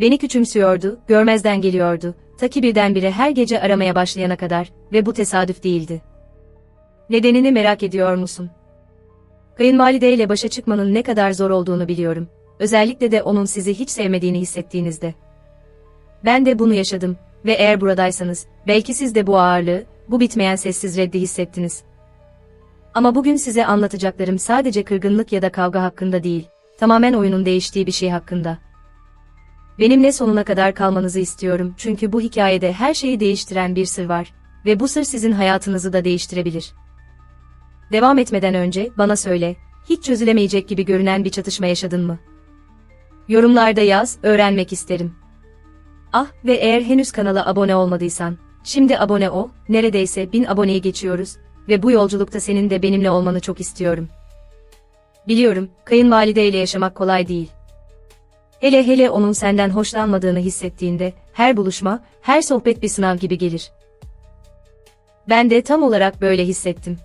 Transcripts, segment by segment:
Beni küçümsüyordu, görmezden geliyordu, ta ki birdenbire her gece aramaya başlayana kadar ve bu tesadüf değildi. Nedenini merak ediyor musun? Kayınvalideyle başa çıkmanın ne kadar zor olduğunu biliyorum. Özellikle de onun sizi hiç sevmediğini hissettiğinizde. Ben de bunu yaşadım ve eğer buradaysanız, belki siz de bu ağırlığı, bu bitmeyen sessiz reddi hissettiniz. Ama bugün size anlatacaklarım sadece kırgınlık ya da kavga hakkında değil, tamamen oyunun değiştiği bir şey hakkında. Benimle sonuna kadar kalmanızı istiyorum çünkü bu hikayede her şeyi değiştiren bir sır var ve bu sır sizin hayatınızı da değiştirebilir. Devam etmeden önce bana söyle, hiç çözülemeyecek gibi görünen bir çatışma yaşadın mı? Yorumlarda yaz, öğrenmek isterim. Ah ve eğer henüz kanala abone olmadıysan, şimdi abone ol, neredeyse 1000 aboneyi geçiyoruz ve bu yolculukta senin de benimle olmanı çok istiyorum. Biliyorum, kayınvalideyle yaşamak kolay değil. Hele hele onun senden hoşlanmadığını hissettiğinde, her buluşma, her sohbet bir sınav gibi gelir. Ben de tam olarak böyle hissettim.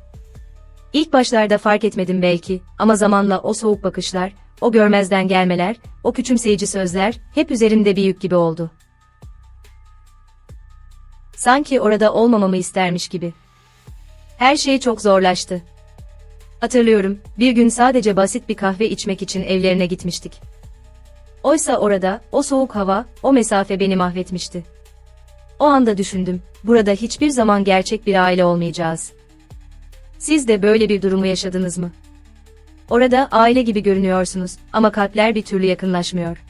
İlk başlarda fark etmedim belki ama zamanla o soğuk bakışlar, o görmezden gelmeler, o küçümseyici sözler hep üzerimde bir yük gibi oldu. Sanki orada olmamamı istermiş gibi. Her şey çok zorlaştı. Hatırlıyorum, bir gün sadece basit bir kahve içmek için evlerine gitmiştik. Oysa orada, o soğuk hava, o mesafe beni mahvetmişti. O anda düşündüm, burada hiçbir zaman gerçek bir aile olmayacağız. Siz de böyle bir durumu yaşadınız mı? Orada aile gibi görünüyorsunuz ama kalpler bir türlü yakınlaşmıyor.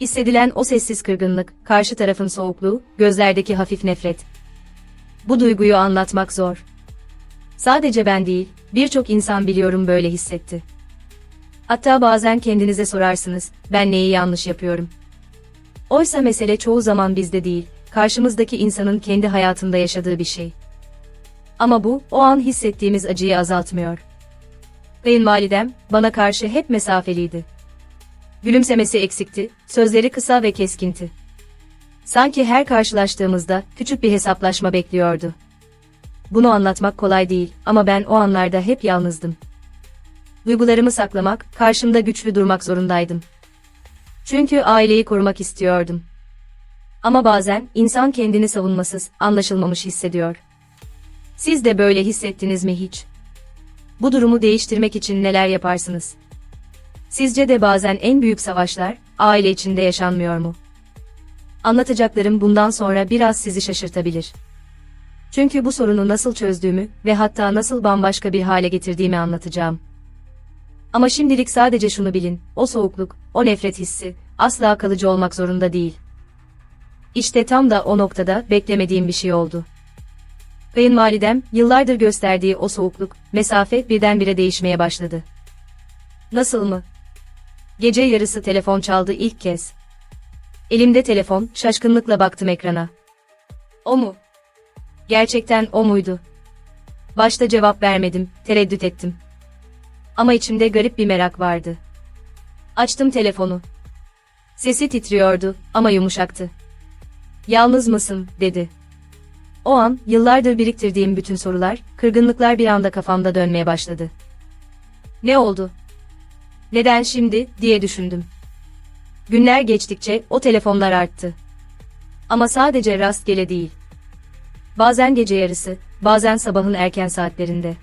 Hissedilen o sessiz kırgınlık, karşı tarafın soğukluğu, gözlerdeki hafif nefret. Bu duyguyu anlatmak zor. Sadece ben değil, birçok insan biliyorum böyle hissetti. Hatta bazen kendinize sorarsınız, ben neyi yanlış yapıyorum? Oysa mesele çoğu zaman bizde değil, karşımızdaki insanın kendi hayatında yaşadığı bir şey. Ama bu, o an hissettiğimiz acıyı azaltmıyor. Kayınvalidem, bana karşı hep mesafeliydi. Gülümsemesi eksikti, sözleri kısa ve keskinti. Sanki her karşılaştığımızda küçük bir hesaplaşma bekliyordu. Bunu anlatmak kolay değil ama ben o anlarda hep yalnızdım. Duygularımı saklamak, karşımda güçlü durmak zorundaydım. Çünkü aileyi korumak istiyordum. Ama bazen insan kendini savunmasız, anlaşılmamış hissediyor. Siz de böyle hissettiniz mi hiç? Bu durumu değiştirmek için neler yaparsınız? Sizce de bazen en büyük savaşlar aile içinde yaşanmıyor mu? Anlatacaklarım bundan sonra biraz sizi şaşırtabilir. Çünkü bu sorunu nasıl çözdüğümü ve hatta nasıl bambaşka bir hale getirdiğimi anlatacağım. Ama şimdilik sadece şunu bilin, o soğukluk, o nefret hissi, asla kalıcı olmak zorunda değil. İşte tam da o noktada beklemediğim bir şey oldu. Kayınvalidem, yıllardır gösterdiği o soğukluk, mesafe birdenbire değişmeye başladı. Nasıl mı? Gece yarısı telefon çaldı ilk kez. Elimde telefon, şaşkınlıkla baktım ekrana. O mu? Gerçekten o muydu? Başta cevap vermedim, tereddüt ettim. Ama içimde garip bir merak vardı. Açtım telefonu. Sesi titriyordu ama yumuşaktı. Yalnız mısın, dedi. O an, yıllardır biriktirdiğim bütün sorular, kırgınlıklar bir anda kafamda dönmeye başladı. Ne oldu? Neden şimdi, diye düşündüm. Günler geçtikçe o telefonlar arttı. Ama sadece rastgele değil. Bazen gece yarısı, bazen sabahın erken saatlerinde.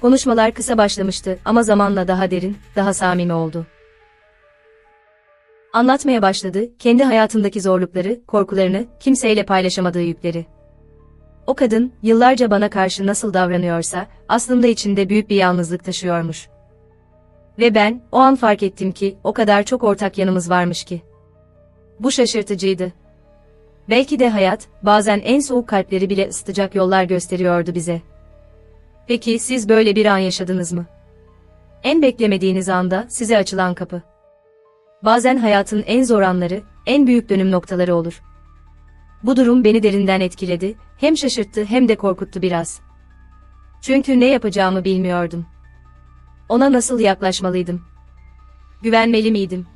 Konuşmalar kısa başlamıştı ama zamanla daha derin, daha samimi oldu. Anlatmaya başladı, kendi hayatındaki zorlukları, korkularını, kimseyle paylaşamadığı yükleri. O kadın, yıllarca bana karşı nasıl davranıyorsa, aslında içinde büyük bir yalnızlık taşıyormuş. Ve ben, o an fark ettim ki, o kadar çok ortak yanımız varmış ki. Bu şaşırtıcıydı. Belki de hayat, bazen en soğuk kalpleri bile ısıtacak yollar gösteriyordu bize. Peki siz böyle bir an yaşadınız mı? En beklemediğiniz anda size açılan kapı. Bazen hayatın en zor anları, en büyük dönüm noktaları olur. Bu durum beni derinden etkiledi, hem şaşırttı hem de korkuttu biraz. Çünkü ne yapacağımı bilmiyordum. Ona nasıl yaklaşmalıydım? Güvenmeli miydim?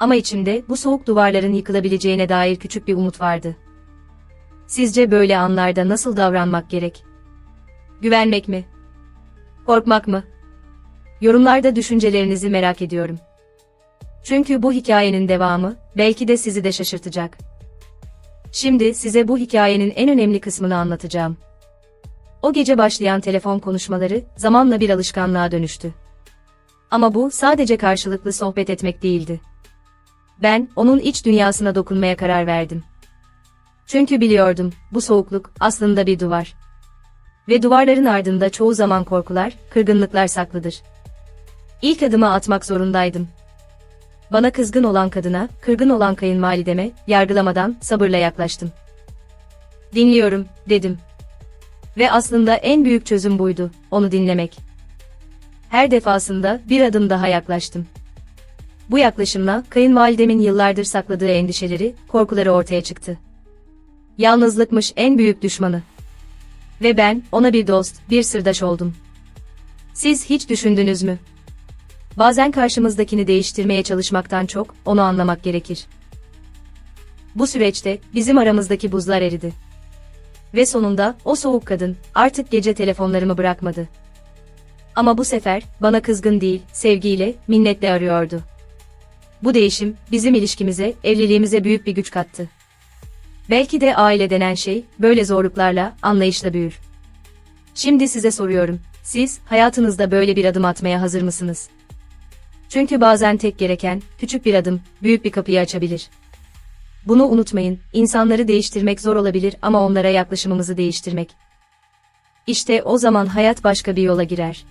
Ama içimde bu soğuk duvarların yıkılabileceğine dair küçük bir umut vardı. Sizce böyle anlarda nasıl davranmak gerek? Güvenmek mi? Korkmak mı? Yorumlarda düşüncelerinizi merak ediyorum. Çünkü bu hikayenin devamı, belki de sizi de şaşırtacak. Şimdi size bu hikayenin en önemli kısmını anlatacağım. O gece başlayan telefon konuşmaları, zamanla bir alışkanlığa dönüştü. Ama bu, sadece karşılıklı sohbet etmek değildi. Ben, onun iç dünyasına dokunmaya karar verdim. Çünkü biliyordum, bu soğukluk, aslında bir duvar. Ve duvarların ardında çoğu zaman korkular, kırgınlıklar saklıdır. İlk adımı atmak zorundaydım. Bana kızgın olan kadına, kırgın olan kayınvalideme, yargılamadan, sabırla yaklaştım. Dinliyorum, dedim. Ve aslında en büyük çözüm buydu, onu dinlemek. Her defasında bir adım daha yaklaştım. Bu yaklaşımla kayınvalidemin yıllardır sakladığı endişeleri, korkuları ortaya çıktı. Yalnızlıkmış en büyük düşmanı. Ve ben ona bir dost, bir sırdaş oldum. Siz hiç düşündünüz mü? Bazen karşımızdakini değiştirmeye çalışmaktan çok onu anlamak gerekir. Bu süreçte bizim aramızdaki buzlar eridi. Ve sonunda o soğuk kadın artık gece telefonlarımı bırakmadı. Ama bu sefer bana kızgın değil, sevgiyle, minnetle arıyordu. Bu değişim bizim ilişkimize, evliliğimize büyük bir güç kattı. Belki de aile denen şey böyle zorluklarla, anlayışla büyür. Şimdi size soruyorum. Siz hayatınızda böyle bir adım atmaya hazır mısınız? Çünkü bazen tek gereken küçük bir adım büyük bir kapıyı açabilir. Bunu unutmayın. İnsanları değiştirmek zor olabilir ama onlara yaklaşımımızı değiştirmek. İşte o zaman hayat başka bir yola girer.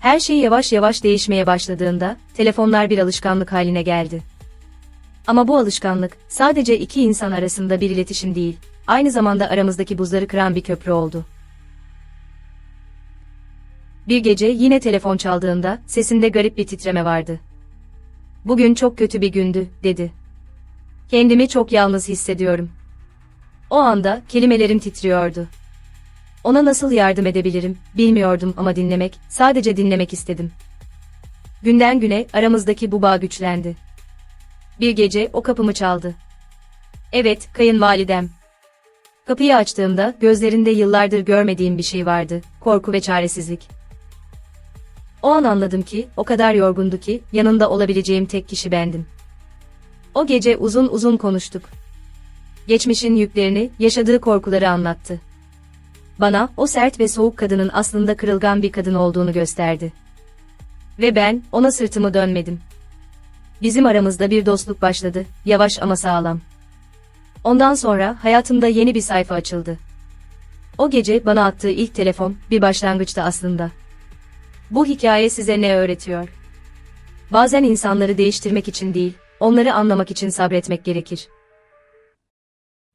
Her şey yavaş yavaş değişmeye başladığında telefonlar bir alışkanlık haline geldi. Ama bu alışkanlık sadece iki insan arasında bir iletişim değil, aynı zamanda aramızdaki buzları kıran bir köprü oldu. Bir gece yine telefon çaldığında sesinde garip bir titreme vardı. Bugün çok kötü bir gündü, dedi. Kendimi çok yalnız hissediyorum. O anda kelimelerim titriyordu. Ona nasıl yardım edebilirim, bilmiyordum ama dinlemek, sadece dinlemek istedim. Günden güne aramızdaki bu bağ güçlendi. Bir gece o kapımı çaldı. Evet, kayınvalidem. Kapıyı açtığımda gözlerinde yıllardır görmediğim bir şey vardı, korku ve çaresizlik. O an anladım ki, o kadar yorgundu ki, yanında olabileceğim tek kişi bendim. O gece uzun uzun konuştuk. Geçmişin yüklerini, yaşadığı korkuları anlattı. Bana, o sert ve soğuk kadının aslında kırılgan bir kadın olduğunu gösterdi. Ve ben, ona sırtımı dönmedim. Bizim aramızda bir dostluk başladı, yavaş ama sağlam. Ondan sonra hayatımda yeni bir sayfa açıldı. O gece bana attığı ilk telefon bir başlangıçtı aslında. Bu hikaye size ne öğretiyor? Bazen insanları değiştirmek için değil, onları anlamak için sabretmek gerekir.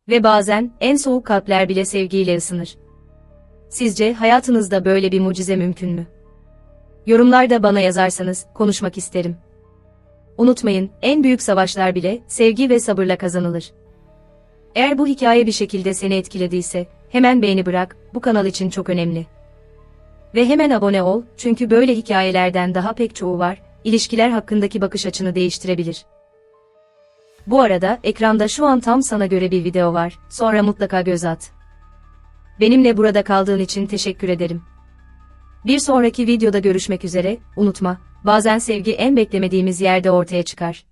Ve bazen en soğuk kalpler bile sevgiyle ısınır. Sizce hayatınızda böyle bir mucize mümkün mü? Yorumlarda bana yazarsanız konuşmak isterim. Unutmayın, en büyük savaşlar bile sevgi ve sabırla kazanılır. Eğer bu hikaye bir şekilde seni etkilediyse, hemen beğeni bırak, bu kanal için çok önemli. Ve hemen abone ol, çünkü böyle hikayelerden daha pek çoğu var, ilişkiler hakkındaki bakış açını değiştirebilir. Bu arada, ekranda şu an tam sana göre bir video var, sonra mutlaka göz at. Benimle burada kaldığın için teşekkür ederim. Bir sonraki videoda görüşmek üzere, unutma, bazen sevgi en beklemediğimiz yerde ortaya çıkar.